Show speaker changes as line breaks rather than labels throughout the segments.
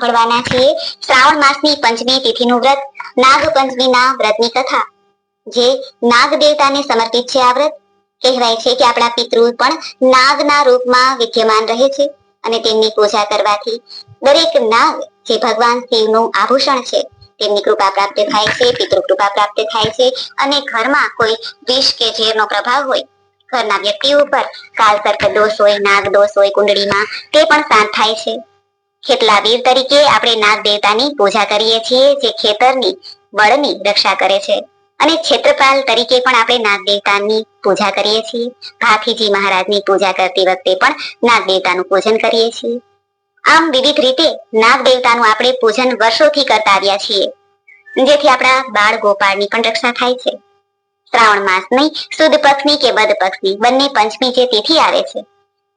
સાંભળવાના છીએ શ્રાવણ માસની પંચમી તિથિનું વ્રત નાગ પંચમીના વ્રતની કથા, જે નાગ દેવતાને સમર્પિત છે આ વ્રત. કહેવાય છે કે આપણા પિતૃ પણ નાગના રૂપમાં વિદ્યમાન રહે છે અને તેમની પૂજા કરવાથી દરેક નાગ જે ભગવાન શિવનું આભૂષણ છે, તેમની કૃપા પ્રાપ્ત થાય છે, પિતૃ કૃપા પ્રાપ્ત થાય છે અને ઘરમાં કોઈ વિષ કે ઝેરનો પ્રભાવ હોય, ઘરના વ્યક્તિ ઉપર કાલસર્પ દોષ હોય, નાગ દોષ હોય, કુંડળીમાં, તે પણ શાંત થાય છે. ખેતલા વીર તરીકે આપણે નાગ દેવતાની પૂજા કરીએ છીએ, જે ખેતરની, બળની રક્ષા કરે છે. અને ક્ષેત્રપાલ તરીકે પણ આપણે નાગ દેવતાની પૂજા કરીએ છીએ. ભાથીજી મહારાજની પૂજા કરતી વખતે પણ નાગ દેવતાનું પૂજન કરીએ છીએ. આમ વિવિધ રીતે નાગ દેવતાનું આપણે પૂજન વર્ષોથી કરતા આવ્યા છીએ. જેથી આપણા બાળ ગોપાળની પણ રક્ષા થાય છે. શ્રાવણ માસની સુદ પક્ષની કે બદ પક્ષની બંને પંચમી જે તિથિ આવે છે,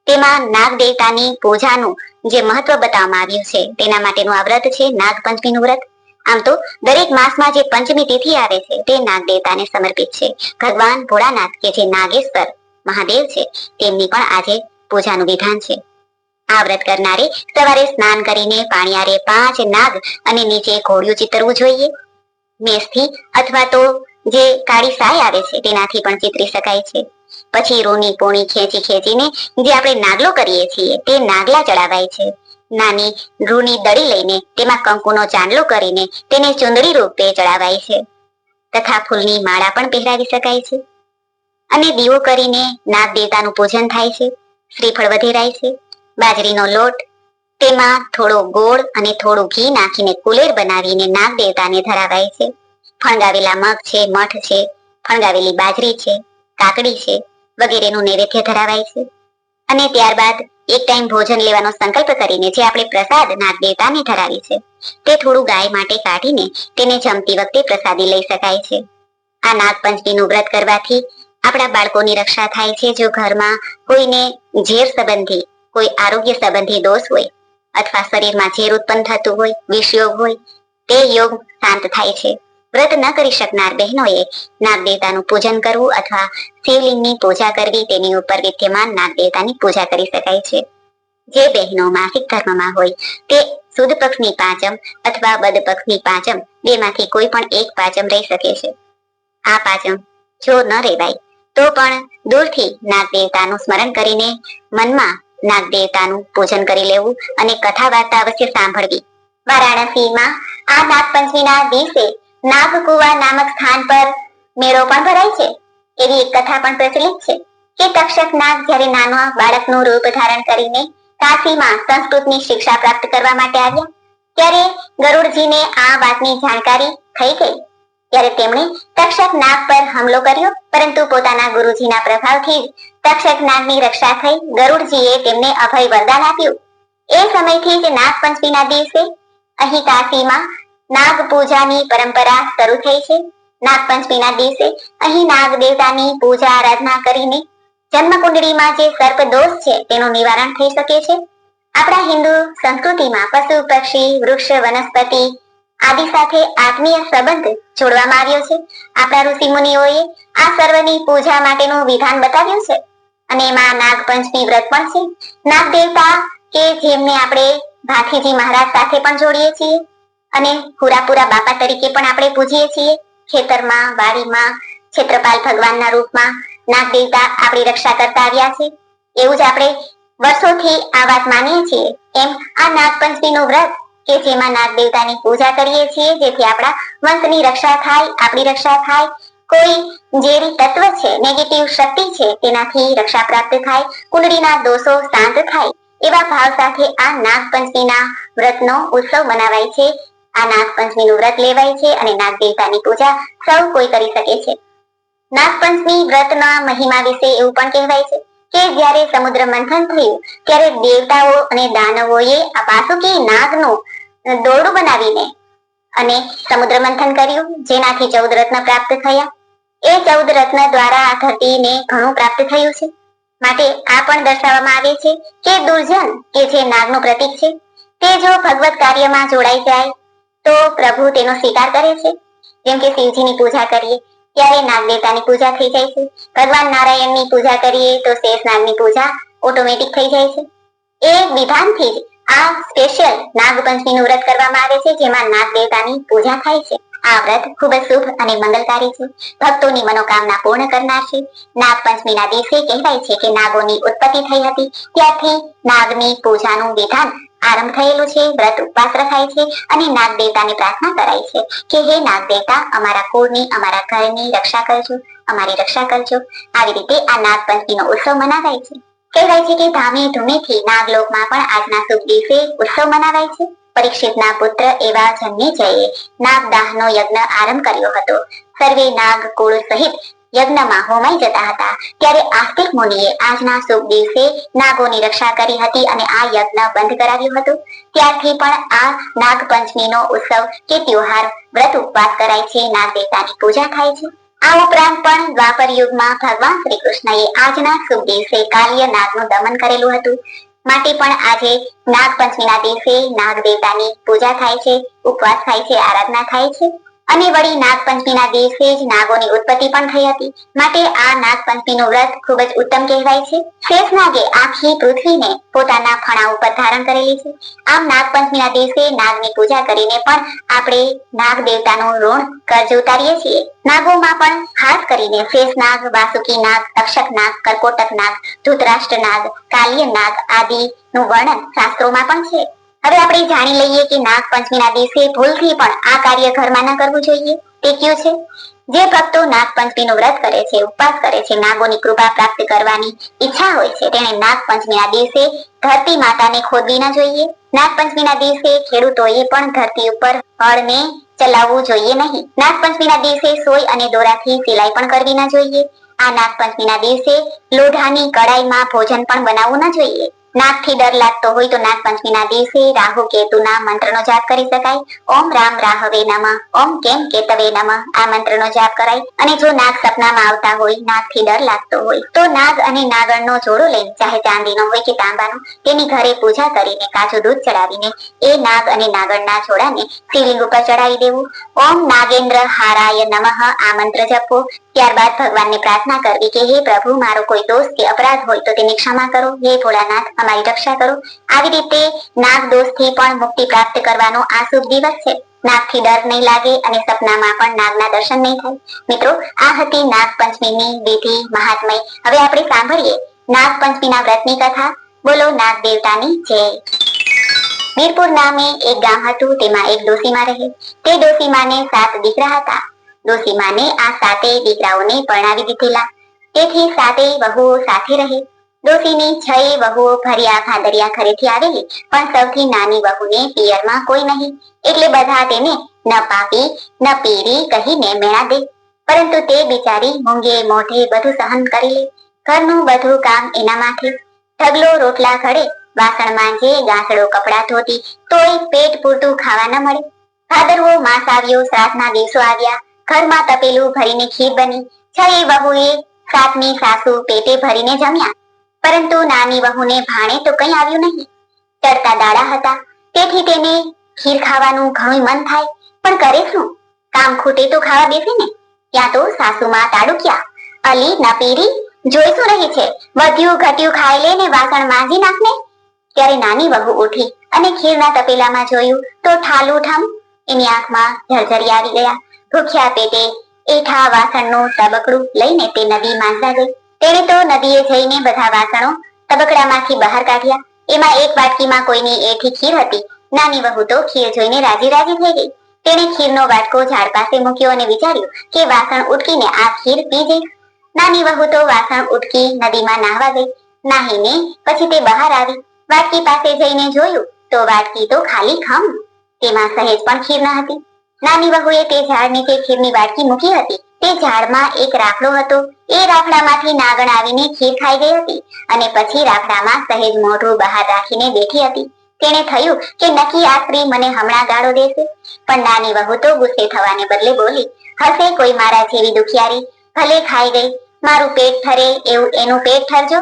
તેમાં નાગ દેવતાની પૂજાનું જે મહત્વ બતાવવામાં આવ્યું છે, તેના માટેનું આ વ્રત છે નાગ પંચમીનું વ્રત. આમ તો દરેક માસમાં જે પંચમી તિથિ આવે છે, તે નાગ દેવતાને સમર્પિત છે. ભગવાન ભોળાનાથ કે જે નાગેશ્વર મહાદેવ છે, તેમની પણ આજે પૂજાનું વિધાન છે. આ વ્રત કરનારે સવારે સ્નાન કરીને પાણીયારે પાંચ નાગ અને નીચે ઘોડિયું ચિતરવું જોઈએ. મેષથી અથવા તો જે કાળી સાય આવે છે, તેનાથી પણ ચિતરી શકાય છે. પછી રૂની પોણી ખેંચી ખેંચીને જે આપણે નાગલો કરીએ છીએ, તે નાગલા ચડાવાય છે. નાની રૂની દડી લઈને તેમાં કંકુનો ચાંદલો કરીને તેને ચુંદડી રૂપે ચડાવાય છે. તથા ફૂલની માળા પણ પહેરાવી શકાય છે. અને દીવો કરીને નાગ દેવતાનું પૂજન થાય છે. શ્રીફળ વધેરાય છે. બાજરીનો લોટ, તેમાં થોડો ગોળ અને થોડું ઘી નાખીને કુલેર બનાવીને નાગ દેવતાને ધરાવાય છે. ફણગાવેલા મગ છે, મઠ છે, ફણગાવેલી બાજરી છે. કાકડી છે, વગેરેનું નૈવેદ્ય ધરાવાય છે. અને ત્યારબાદ એક ટાઈમ ભોજન લેવાનો સંકલ્પ કરીને જે આપણે પ્રસાદ નાગ દેવતાને ધરાવી છે, તે થોડું ગાય માટે કાઢીને તેને જમતી વખતે પ્રસાદી લઈ શકાય છે. આ નાગપંચમીનું વ્રત કરવાથી આપણા બાળકોની રક્ષા થાય છે. જો ઘરમાં કોઈને ઝેર સંબંધી, કોઈ આરોગ્ય સંબંધી દોષ હોય અથવા શરીરમાં ઝેર ઉત્પન્ન થતું હોય, વિષયોગ હોય, તે યોગ શાંત થાય છે. વ્રત ન કરી શકનાર બહેનોએ નાગ પૂજન કરવું અથવા શિવલિંગની પૂજા કરવી તેની ઉપર વિદ્યમાન નાગ પૂજા કરી શકાય છે. જે બહેનો માસિક ધર્મમાં હોય તે સુદ પક્ષની પાંચમ અથવા બદ પક્ષની પાંચમ બેમાંથી કોઈ પણ એક પાંચમ રહી શકે છે. આ પાંચમ જો ન રહેવાય તો પણ દૂરથી નાગ દેવતાનું સ્મરણ કરીને મનમાં નાગ દેવતાનું પૂજન કરી લેવું અને કથા વાર્તા અવશ્ય સાંભળવી. વારાણસીમાં આ નાગપંચમીના દિવસે નાગકુવા નામક સ્થાન પર મેળો પણ ભરાય છે. એવી એક કથા પણ પ્રચલિત છે કે તક્ષક નાગ જ્યારે નાના બાળકનું રૂપ ધારણ કરીને કાશીમાં સંસ્કૃતની શિક્ષા પ્રાપ્ત કરવા માટે આવ્યા, ત્યારે ગરુડજીને આ વાતની જાણકારી થઈ ગઈ. ત્યારે તેમણે તક્ષક નાગ પર હુમલો કર્યો, પરંતુ પોતાના ગુરુજીના પ્રભાવથી જ તક્ષક નાગની રક્ષા થઈ. ગરુડજીએ તેમને અભય વરદાન આપ્યું. એ સમયથી જ નાગ પંચમીના દિવસે અહીં કાશીમાં નાગ પૂજાની પરંપરા શરૂ થઈ છે. નાગપંચમીના દિવસે અહીં નાગ દેવતાની પૂજા આરાધના કરીને જન્મ કુંડળીમાં જે સર્પ દોષ છે તેનું નિવારણ થઈ શકે છે. આપણા હિન્દુ સંસ્કૃતિમાં પશુ, પક્ષી, વૃક્ષ, વનસ્પતિ આદિ સાથે આત્મીય સંબંધ જોડવામાં આવ્યો છે. આપણા ઋષિ મુનિઓએ આ સર્વની પૂજા માટેનું વિધાન બતાવ્યું છે અને એમાં નાગપંચમી વ્રત પણ છે. નાગ દેવતા કે જેમને આપણે ભાથીજી મહારાજ સાથે પણ જોડીએ છીએ. અને પુરાપુરા બાપા તરીકે પણ આપણે પૂજીએ છીએ. ખેતરમાં, વાડીમાં ક્ષેત્રપાલ ભગવાનના રૂપમાં નાગ દેવતા આપણી રક્ષા કરતા આવ્યા છે. એવું જ આપણે વર્ષોથી આ વાત માનીએ છીએ. એમ આ નાગ પંચમીનું વ્રત કે જેમાં નાગ દેવતાની પૂજા કરીએ છીએ, જેથી આપણા વંશની રક્ષા થાય, આપણી રક્ષા થાય. કોઈ ઝેરી તત્વ છે નેગેટિવ શક્તિ છે, તેનાથી રક્ષા પ્રાપ્ત થાય, કુંડળીના દોષો શાંત થાય, એવા ભાવ સાથે આ નાગપંચમીના વ્રતનો ઉત્સવ મનાવાય છે. આ નાગનું વ્રત લેવાય છે અને નાગ દેવતાની પૂજા સૌ કોઈ કરી શકે છે. નાગપંચમી વ્રતના મહિમા વિશે એવું પણ કહેવાય છે કે જ્યારે સમુદ્ર મંથન થયું, ત્યારે દેવતાઓ અને દાનવોએ આ વાસુકી નાગનું દોરડું બનાવીને અને સમુદ્ર મંથન કર્યું, જેનાથી ચૌદ રત્ન પ્રાપ્ત થયા. એ ચૌદ રત્ન દ્વારા આ ધરતીને ઘણું પ્રાપ્ત થયું છે. માટે આ પણ દર્શાવવામાં આવે છે કે દુર્જન, કે જે નાગનું પ્રતીક છે, તે જો ભગવત કાર્યમાં જોડાઈ જાય તો પ્રભુ તેનો સ્વીકાર કરે છે? જેમ કે શિવજીની પૂજા કરીએ, ત્યારે નાગ દેવતાની પૂજા થઈ જાય છે. ભગવાન નારાયણની પૂજા કરીએ, તો શેષ નાગની પૂજા ઓટોમેટિક થઈ જાય છે. એ વિધાનથી જ આ સ્પેશિયલ નાગપંચમીનું વ્રત કરવામાં આવે છે, જેમાં નાગ દેવતાની પૂજા થાય છે. આ વ્રત ખૂબ જ શુભ અને મંગલકારી છે. ભક્તોની મનોકામના પૂર્ણ કરનાર છે. નાગપંચમીના દિવસે કહેવાય છે કે નાગોની ઉત્પત્તિ થઈ હતી. ત્યારથી નાગની પૂજાનું વિધાન આરંભ થયેલો છે, વ્રત ઉપવાસ રખાય છે અને નાગ દેવતાની પ્રાર્થના કરાય છે કે હે નાગ દેવતા અમારા કુળની, અમારા ઘરની રક્ષા કરજો, અમારી રક્ષા કરજો. આવી રીતે આ નાગપંચમીનો ઉત્સવ મનાવાય છે. કહેવાય છે કે ધામે ધૂમેથી નાગલોકમાં પણ આજના શુભ દિવસે ઉત્સવ મનાવાય છે. પરીક્ષિતના પુત્ર એવા જન્મેજયે નાગદાહનો યજ્ઞ આરંભ કર્યો હતો. સર્વે નાગ કુળ સહિત યજ્ઞમાં હોમાઈ જતા હતા. ત્યારે આસ્તિક મુનિએ આજના શુભ દિવસે નાગોની રક્ષા કરી હતી અને આ યજ્ઞ બંધ કરાવ્યું હતું. ત્યારથી પણ આ નાગપંચમીનો ઉત્સવ કે ત્યોહાર વ્રત ઉપવાસ કરાય છે, નાગ દેવતાની પૂજા થાય છે. આ ઉપરાંત પણ દ્વાપર યુગમાં ભગવાન શ્રી કૃષ્ણએ આજના શુભ દિવસે કાલ્ય નાગનું દમન કરેલું હતું. માટે પણ આજે નાગપંચમીના દિવસે નાગ દેવતાની પૂજા થાય છે, ઉપવાસ થાય છે, આરાધના થાય છે. અને વળી નાગપંચમીના દિવસે જ નાગોની ઉત્પત્તિ પણ થઈ હતી. માટે આ નાગપંચમીનું વ્રત ખૂબ જ ઉત્તમ કહેવાય છે. શેષ નાગે આખી પૃથ્વીને પોતાના ફણા ઉપર ધારણ કરેલી છે. આમ નાગપંચમીના દિવસે નાગની પૂજા કરીને પણ આપણે નાગ દેવતાનું ઋણ કર્જ ઉતારીએ છીએ. નાગોમાં પણ ખાસ કરીને શેષ નાગ વાસુકી નાગ તક્ષક નાગ, કર્કોટક નાગ, ધૃતરાષ્ટ્ર નાગ, કાલ્ય નાગ આદિનું વર્ણન શાસ્ત્રોમાં પણ છે. હવે આપણે જાણી લઈએ કે નાગ પંચમીના દિવસે ભૂલથી પણ આ કાર્ય ઘરમાં ન કરવું જોઈએ. તે કયું છે? જે ભક્તો નાગ પંચમીનું વ્રત કરે છે, ઉપવાસ કરે છે, નાગોની કૃપા પ્રાપ્ત કરવાની ઈચ્છા હોય છે, તેણે નાગ પંચમીના દિવસે ધરતી માતાને ખોદવી ન જોઈએ. નાગ પંચમીના દિવસે ખેડૂતોએ પણ ધરતી ઉપર હળને ચલાવવું જોઈએ નહીં. નાગપંચમીના દિવસે સોય અને દોરાથી સિલાઈ પણ કરવી ન જોઈએ. આ નાગપંચમીના દિવસે લોઢાની કડાઈમાં ભોજન પણ બનાવવું ન જોઈએ. નાગથી ડર લાગતો હોય તો નાગપંચમીના દિવસે રાહુ કેતુના મંત્રનો જાપ કરી શકાય. ઓમ રામ રાહવે નમ. ઓમ કેમ કેતવે નમ. આ મંત્રનો જાપ કરાય. અને જો નાગ સપનામાં આવતા હોય, નાગથી ડર લાગતો હોય, તો નાગ અને નાગણનો જોડો લઈ ચાહે ચાંદીનો હોય કે તાંબાનો, તેની ઘરે પૂજા કરીને કાચું દૂધ ચડાવીને, એ નાગ અને નાગણના જોડાને શિવલિંગ ઉપર ચડાવી દેવું. ઓમ નાગેન્દ્ર હારાય નમઃ. આ મંત્ર જપવો ત્યારબાદ ભગવાનને પ્રાર્થના કરવી કે, હે પ્રભુ, મારો કોઈ દોષ કે અપરાધ હોય તો તેની ક્ષમા કરો. હે ભોળાનાથ, અમારી રક્ષા કરો. આવી રીતે નાગ દોષથી પણ મુક્તિ પ્રાપ્ત કરવાનો આ શુભ દિવસ છે. નાગથી ડર નહીં લાગે અને સપનામાં પણ નાગના દર્શન નહીં થાય. મિત્રો, આ હતી નાગ પંચમીની વિધિ મહાત્મય. હવે આપણે સાંભળીએ નાગ પંચમીના વ્રતની કથા. બોલો નાગ દેવતાની જય. વીરપુર નામે એક ગામ હતું, તેમાં એક ડોસીમાં રહે. તે ડોસીમાને સાત દીકરા હતા. ડોસીમાને આ સાતેય દીકરાઓને પરણાવી દીધેલા. તેથી સાતેય વહુઓ સાથે રહી. ડોસીની છ વહુઓ ભર્યા ભાદરિયા ઘરેથી આવેલી, પણ સૌથી નાની વહુને પિયરમાં કોઈ નહીં. એટલે બધા તેને ન પાપી, ન પીરી કહીને મેળા દે. પરંતુ તે બિચારી મૂંગે મોઢે બધું સહન કરી લે. ઘરનું બધું કામ એનામાંથી ઢગલો રોટલા ઘડે, વાસણ માંજે, ગાંસડો કપડા ધોતી, તોય પેટ પૂરતું ખાવા ન મળે. ભાદરવો માસ આવ્યો, શ્રાદ્ધના દિવસો આવ્યા. ઘરમાં તપેલું ભરીને ખીર બની. છ વહુએ સાતમી સાસુ પેટે ભરીને જમ્યા. પરંતુ નાની વહુને ભાણે તો કંઈ આવ્યું નહીં. ચડતા દાડા હતા. તેથી તેને ખીર ખાવાનું ઘણું મન થાય. પણ કરે શું? કામ ખૂટે તો ખાવા બેસે ને. ત્યાં તો સાસુમાં તાડુક્યા. અલી ના પીરી જોઈ શું રહી છે. વધ્યું ઘટ્યું ખાઈ લે ને વાસણ માંજી નાખ ને. ત્યારે નાની વહુ ઉઠી અને ખીરના તપેલામાં જોયું તો ઠાલું ઠમ એની આંખમાં ઝરઝરી આવી ગયા. ભૂખ્યા પેટે એઠા વાસણનું તબકડું લઈને તે નદી માંજવા ગઈ તેણે તો નદીએ જઈને બધા વાસણો તબકડામાંથી બહાર કાઢ્યા. એમાં એક વાટકીમાં કોઈની એઠી ખીર હતી. નાની વહુ તો ખીર જોઈને રાજી રાજી થઈ ગઈ. તેણે ખીરનો વાટકો ઝાડ પાસે મૂક્યો અને વિચાર્યું કે વાસણ ઉટકીને આ ખીર પી જઈશ નાની વહુ તો વાસણ ઉટકી નદીમાં નાહવા ગઈ. નાહીને પછી તે બહાર આવી. વાટકી પાસે જઈને જોયું તો વાટકી તો ખાલી ખમ. તેમાં સહેજ પણ ખીર ન હતી. નાની વહુએ તે ઝાડ નીચે ખીરની વાટકી મૂકી હતી, તે ઝાડમાં એક રાખડો હતો. એ રાખડામાંથી નાગણ આવીને ખીર ખાઈ ગઈ હતી અને પછી રાખડામાં સહેજ મોઢું બહાર રાખીને બેઠી હતી. તેને થયું કે નક્કી આ મને હમણાં ગાળો દેશે. પણ નાની વહુ તો ગુસ્સે થવાને બદલે બોલી, હશે કોઈ મારા જેવી દુખિયારી? ભલે ખાઈ ગઈ. મારું પેટ ઠરે એવું, એનું પેટ ઠરજો.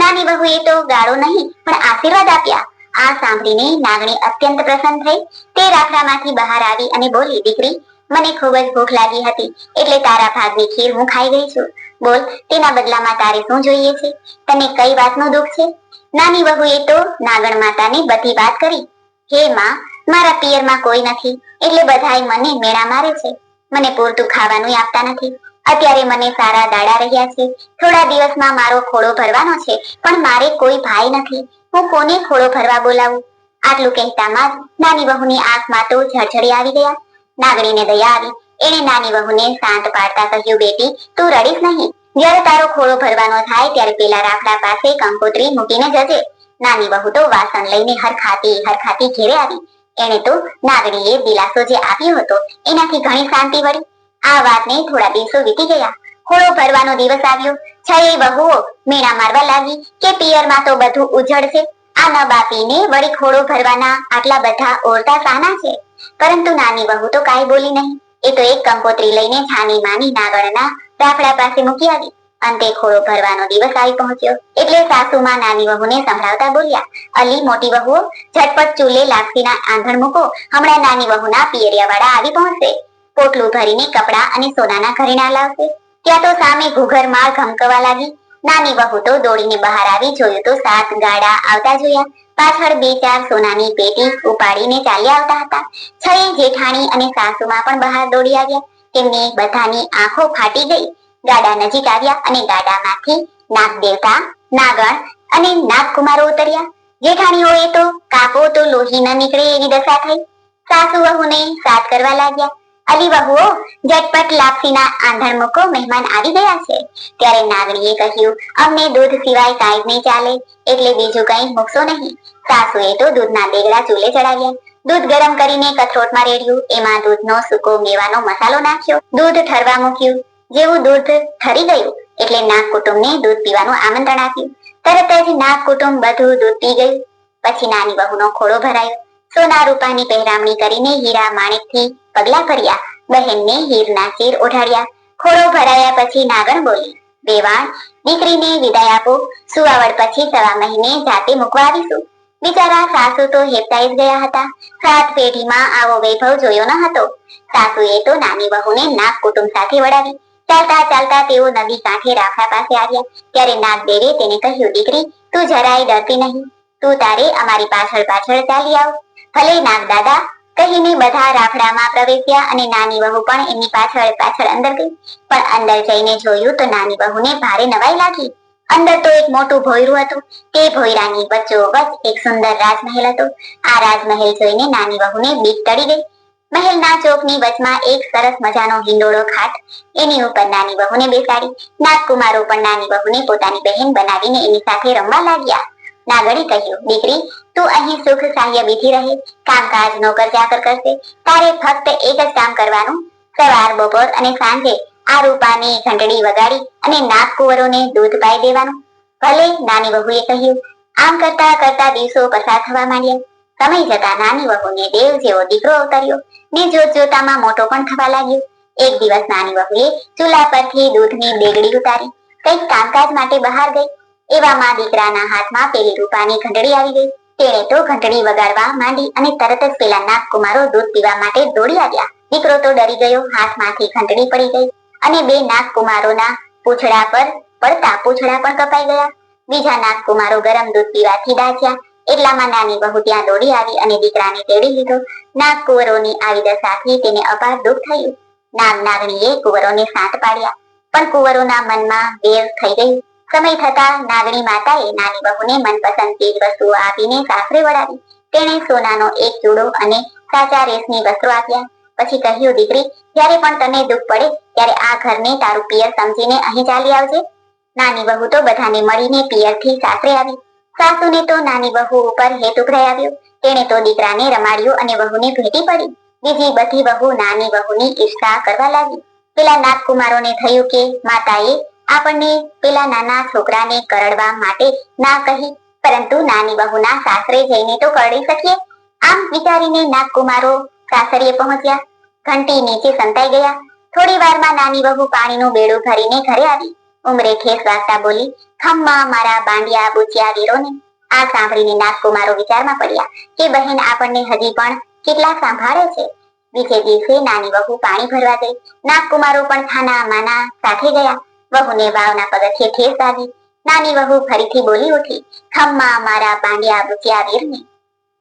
નાની વહુએ તો ગાળો નહીં, પણ આશીર્વાદ આપ્યા. આ સાંભળીને નાગણી અત્યંત પ્રસન્ન થઈ. તે રાખડામાંથી બહાર આવી અને બોલી, દીકરી, મને ખૂબ જ ભૂખ લાગી હતી, એટલે તારા ભાગની ખીર હું ખાઈ ગઈ છું. બોલ, તેના બદલામાં તારે શું જોઈએ છે? તને કઈ વાતનું દુઃખ છે? નાની વહુએ તો નાગણ માતાને બધી વાત કરી. હે માં, મારા પિયરમાં કોઈ નથી, એટલે બધાય મને મેળા મારે છે. મને પૂરતું ખાવાનું આપતા નથી. અત્યારે મને સારા દાડા રહ્યા છે. થોડા દિવસમાં મારો ખોળો ભરવાનો છે, પણ મારે કોઈ ભાઈ નથી. હું કોને ખોળો ભરવા બોલાવું? આટલું કહેતામાં જ નાની વહુની આંખમાં તો ઝળઝળી આવી ગયા. નાગણીને દયા આવી. એણે નાની વહુને શાંત પાડતા કહ્યું, બેટી, તું રડીશ નહીં. જ્યારે તારો ખોળો ભરવાનો થાય ત્યારે પેલા રાખડા પાસે કંકોત્રી મૂકીને જજે. નાની વહુ તો વાસણ લઈને હરખાતી હરખાતી ઘેરે આવી. એણે તો નાગણીએ દિલાસો જે આપ્યો હતો, એનાથી ઘણી શાંતિ વળી આ વાતને થોડા દિવસો વીતી ગયા. ખોળો ભરવાનો દિવસ આવ્યો. છયે વહુઓ મેણા મારવા લાગી કે પિયરમાં તો બધું ઉજળશે. આ ન બાપીને વળી ખોળો ભરવાના આટલા બધા ઓરતા સાના છે? પરંતુ નાની વહુ તો કાંઈ બોલી નહીં. એ તો એક કંકોત્રી લઈને છાની માની નાગણના રાફડા પાસે મૂકી આવી. અંતે ખોળો ભરવાનો દિવસ આવી પહોંચ્યો. એટલે સાસુમાં નાની વહુને સંભળાવતા બોલ્યા, અલી, મોટી વહુઓ, ઝટપટ ચૂલે લાપસીના આંધણ મૂકો. હમણાં નાની વહુના પિયરિયાવાળા આવી પહોંચશે. પોટલું ભરીને કપડા અને સોનાના ઘરેણા લાવશે. ત્યાં તો સામે ઘૂઘર માળ ઘમકવા લાગી. નાની વહુ તો દોડીને બહાર આવી જોયું તો સાત ગાડા આવતા જોયા. પાછળ બે ચાર સોનાની પેટી ઉપાડીને ચાલ્યા આવતા હતા. છયે જેઠાણી અને સાસુમાં પણ બહાર દોડી આવ્યા. તેમની બધાની આંખો ફાટી ગઈ. ગાડા નજીક આવ્યા અને ગાડામાંથી નાગ દેવતા, નાગણ અને નાગકુમારો ઉતર્યા. જેઠાણીઓએ તો કાપો તો લોહી ન નીકળે એવી દશા થઈ. સાસુ વહુને સાથ કરવા લાગ્યા. અલી બહુઓ ઝટપટ લાપસીના આંધણ મૂકો, મહેમાન આવી ગયા છે. ત્યારે નાગણીએ કહ્યું, અમને દૂધ સિવાય કાંઈ નહીં ચાલે, એટલે બીજું કંઈ મૂકશો નહીં. સાસુએ તો દૂધના દેગડા ચૂલે ચડાવ્યા. દૂધ ગરમ કરીને કથરોટમાં રેડ્યું. એમાં દૂધનો સૂકો મેવાનો મસાલો નાખ્યો. દૂધ ઠરવા મૂક્યું. જેવું દૂધ ઠરી ગયું, એટલે નાગ કુટુંબને દૂધ પીવાનું આમંત્રણ આપ્યું. તરત જ નાગ કુટુંબ બધું દૂધ પી ગયું. પછી નાની બહુનો ખોળો ભરાયો. સોના રૂપાની પહેરામણી કરીને હીરા માણેકથી પગલા ભર્યા. બહેનને હીરના હીર ઓઢાડ્યા. ખોળો ભરાયા પછી નાગણ બોલી વેવાણ દીકરીને વિદાય આપો. સુવાવડ પછી સવા મહિને જાતે મૂકવા બિચારા સાસુ તો હેપતાઈ ગયા હતા. સાત પેઢીમાં આવો વૈભવ જોયો ન હતો. સાસુએ તો નાની વહુને નાગ કુટુંબ સાથે વળાવી. ચાલતા ચાલતા તેઓ નદી કાંઠે રાખા પાસે આવ્યા. ત્યારે નાગદેવે તેને કહ્યું, દીકરી, તું જરાય ડરતી નહીં. તું તારે અમારી પાછળ પાછળ ચાલી આવ. ભલે નાગ દાદા કહીને બધા રાખડામાં પ્રવેશ્યા અને નાની વહુ પણ એમની પાછળ પાછળ અંદર ગઈ. પણ અંદર જઈને જોયું તો નાની વહુને ભારે નવાઈ લાગી. અંદર તો એક મોટું ભોયરું હતું. તે ભોયરાની વચ્ચોવચ એક સુંદર રાજમહેલ હતો. આ રાજમહેલ જોઈને નાની વહુને બીક ટળી ગઈ. મહેલના ચોકની વચમાં એક સરસ મજાનો હિંડોળો ખાટ એની ઉપર નાની વહુને બેસાડી. નાગકુમારો પણ નાની વહુને પોતાની બહેન બનાવીને એની સાથે રમવા લાગ્યા. નાગણે કહ્યું, દીકરી, તું અહીં સુખ સાહ્ય બીજી રહે, કામકાજ, નોકર ચાકર કરશે. તારે ફક્ત એક જ કામ કરવાનું, સવાર, બપોર અને સાંજે આ રૂપાની ઘંટડી વગાડી અને નાગ કુંવરોને દૂધ પાઈ દેવાનું. ભલે નાની વહુએ કહ્યું, આમ કરતા કરતા દિવસો પસાર થવા માંડ્યા. સમય જતા નાની વહુને દેવ જેવો દીકરો અવતર્યો. ને જોત જોતામાં મોટો પણ થવા લાગ્યો. એક દિવસ નાની વહુએ ચૂલા પરથી દૂધની બેગડી ઉતારી. કંઈક કામકાજ માટે બહાર ગઈ. એવામાં દીકરાના હાથમાં પેલી રૂપાની ઘંટડી આવી ગઈ. તેણે તો ઘંટડી વગાડવા માંડી અને તરત જ પેલા નાગકુમારો દૂધ પીવા માટે દોડી આવ્યા. દીકરો તો ડરી ગયો, હાથમાંથી ઘંટડી પડી ગઈ અને બે નાગકુમારોના પૂછડા પર પડતા પૂછડા પણ કપાઈ ગયા. બીજા નાગકુમારો ગરમ દૂધ પીવાથી દાઝ્યા. એટલામાં નાની બહુ ત્યાં દોડી આવી અને દીકરાને તેડી લીધો. નાગ કુંવરોની આવી દશાથી તેને અપાર દુઃખ થયું. નાગ નાગણીએ કુંવરોને સાંત પાડ્યા. પણ કુંવરોના મનમાં વેર થઈ ગયું સમય થતા નાગણી માતાએ નાની બહુને મનપસંદ ચીજ વસ્તુઓ આપીને સાસરે વળાવી. તેણે સોનાનો એક ચૂડો અને સાચા રેશમી વસ્ત્રો આપ્યા. પછી કહ્યું, દીકરી, જ્યારે પણ તને દુઃખ પડે, ત્યારે આ ઘરને તારું પિયર સમજીને અહીં ચાલી આવજે. નાની બહુ તો બધાને મળીને પિયરથી સાસરે આવી. સાસુને તો નાની બહુ ઉપર હેત ઉભરાઈ આવ્યો. તેણે તો દીકરાને રમાડ્યો અને વહુને ભેટી પડી. બીજી બધી બહુ નાની બહુની ઈર્ષા કરવા લાગી. પેલા નાગકુમારોને થયું કે માતાએ આપણને પેલા નાના છોકરાને કરડવા માટે ના કહી, પરંતુ નાની બહુના સાસરે જઈને તો કરડી શકીએ. આમ વિચારીને નાગકુમારો સાસરીએ પહોંચ્યા. ઘંટી નીચે સંતાઈ ગયા. થોડી વારમાં નાની બહુ પાણીનું બેડું ભરીને ઘરે આવી. ઉમરે ખેસ વાગતા બોલી, ખમ્મા મારા બાંડિયા બુચિયા વીરોને. આ સાંભળીને નાગકુમારો વિચારમાં પડ્યા કે બહેન આપણને હજી પણ કેટલા સાંભળે છે. બીજે દિવસે નાની વહુ પાણી ભરવા ગઈ. નાગકુમારો પણ ખાના માના સાથે ગયા. વહુને વાવના પગથિયે ઠેસ આવી નાની વહુ ફરીથી બોલી ઉઠી, ખમ્મા મારા પાંડ્યા બુચિયા વીરને.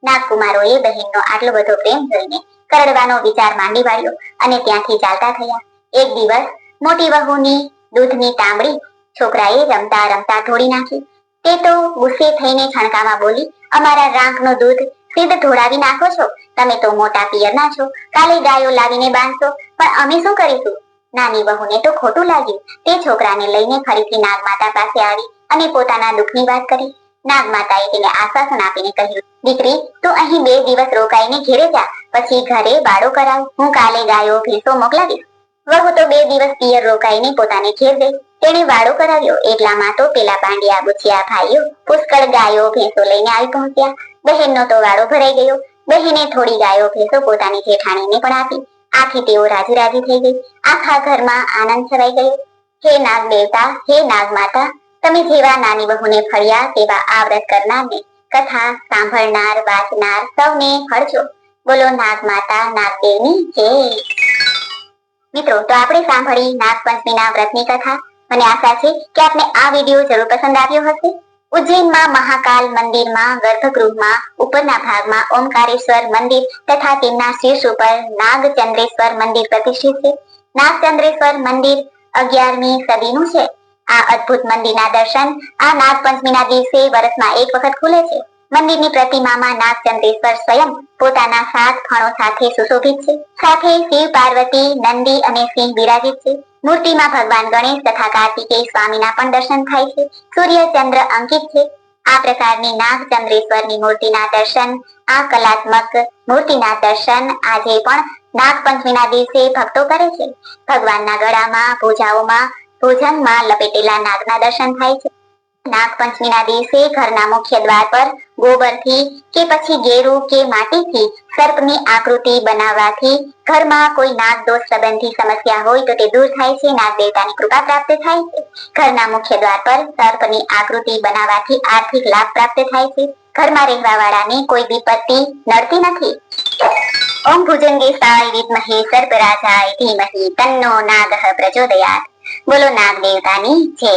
નાગકુમારોએ બહેનનો આટલો બધો પ્રેમ જોઈને કરડવાનો વિચાર માંડી વાળ્યો અને ત્યાંથી ચાલતા થયા. એક દિવસ મોટી વહુની દૂધની તાંબડી છોકરાએ રમતા રમતા ઢોળી નાખી. તે તો ગુસ્સે થઈને છણકામાં બોલી, અમારા રાંકનું દૂધ સીધ ઢોળાવી નાખો છો. તમે તો મોટા પિયરના છો. કાલે ગાયો લાવીને બાંધશો. પણ અમે શું કરીશું? નાની વહુને તો ખોટું લાગ્યું. તે છોકરાને લઈને ફરીથી નાગમાતા પાસે આવી અને પોતાના દુઃખની વાત કરી. નાગમાતાએ તેને આશ્વાસન આપીને કહ્યું, દીકરી, તું અહીં બે દિવસ રોકાઈને ઘેરે જા. પછી ઘરે બાળો કરાવ. હું કાલે ગાયો, ભેંસો મોકલાવીશ. વહુ તો બે દિવસ પિયર રોકાઈને પોતાને ઘેર ગઈ. તેણે વાળો કરાવ્યો. એટલામાં તો પેલા પાંડિયા બુચિયા ભાઈઓ, પુષ્કળ ગાયો, ભેંસો લઈને આવી પહોંચ્યા. બહેનનો તો વાળો ભરાઈ ગયો. બહેને થોડી ગાયો, ભેંસો પોતાની જેઠાણીને પણ આપી. આથી તેઓ રાજી રાજી થઈ ગઈ. આખા ઘરમાં આનંદ છવાઈ ગયો. હે નાગ દેવતા, હે નાગ માતા, તમે જેવા નાની બહુને ફળ્યા તેવા આ વ્રત કરનારને કથા સાંભળનાર, વાંચનાર સૌને ફળજો બોલો નાગ માતા નાગદેવની જય. મિત્રો, તો આપણે સાંભળી નાગપંચમીના વ્રતની કથા. મને આશા છે કે આપને આ વીડિયો જરૂર પસંદ આવ્યો હશે. ઉજ્જૈનમાં મહાકાલ મંદિરમાં, ગર્ભગૃહમાં, ઉપરના ભાગમાં ઓમકારેશ્વર મંદિર તથા તેમના શીર્ષ ઉપર નાગચંદ્રેશ્વર મંદિર પ્રતિષ્ઠિત છે. નાગચંદ્રેશ્વર મંદિર અગિયારમી સદીનું છે. આ અદ્ભુત મંદિરના દર્શન આ નાગપંચમીના દિવસે વર્ષમાં એક વખત ખુલે છે. મંદિરની પ્રતિમામાં નાગચંદ્રેશ્વર સ્વયં પોતાના સાત ફણો સાથે સુશોભિત છે. સાથે શિવ પાર્વતી, નંદી અને સિંહ બિરાજિત છે. મૂર્તિમાં ભગવાન ગણેશ તથા કાર્તિકેય સ્વામીના પણ દર્શન થાય છે. સૂર્ય ચંદ્ર અંકિત છે. આ પ્રકારની નાગચંદ્રેશ્વરની મૂર્તિના દર્શન, આ કલાત્મક મૂર્તિના દર્શન આજે પણ નાગપંચમીના દિવસે ભક્તો કરે છે. ભગવાનના ગળામાં, પૂજાઓમાં ભોજનમાં લપેટેલા નાગના દર્શન થાય છે. નાગપંચમીના દિવસે ઘરના મુખ્ય દ્વાર પર ગોબરથી કે પછી ગેરુ કે માટીથી સર્પની આકૃતિ બનાવવાથી ઘરમાં કોઈ નાગ દોષ સંબંધી સમસ્યા હોય તો તે દૂર થાય છે. નાગ દેવતાની કૃપા પ્રાપ્ત થાય છે. ઘરના મુખ્ય દ્વાર પર સર્પની આકૃતિ બનાવવાથી આર્થિક લાભ પ્રાપ્ત થાય છે. ઘરમાં રહેવા વાળાને કોઈ વિપત્તિ નડતી નથી. ઓમ ભુજંગેશાય વિદ્મહે સર્પરાજાય ધીમહી, તન્નો નાગઃ પ્રચોદયાત. બોલો નાગ દેવતાની જય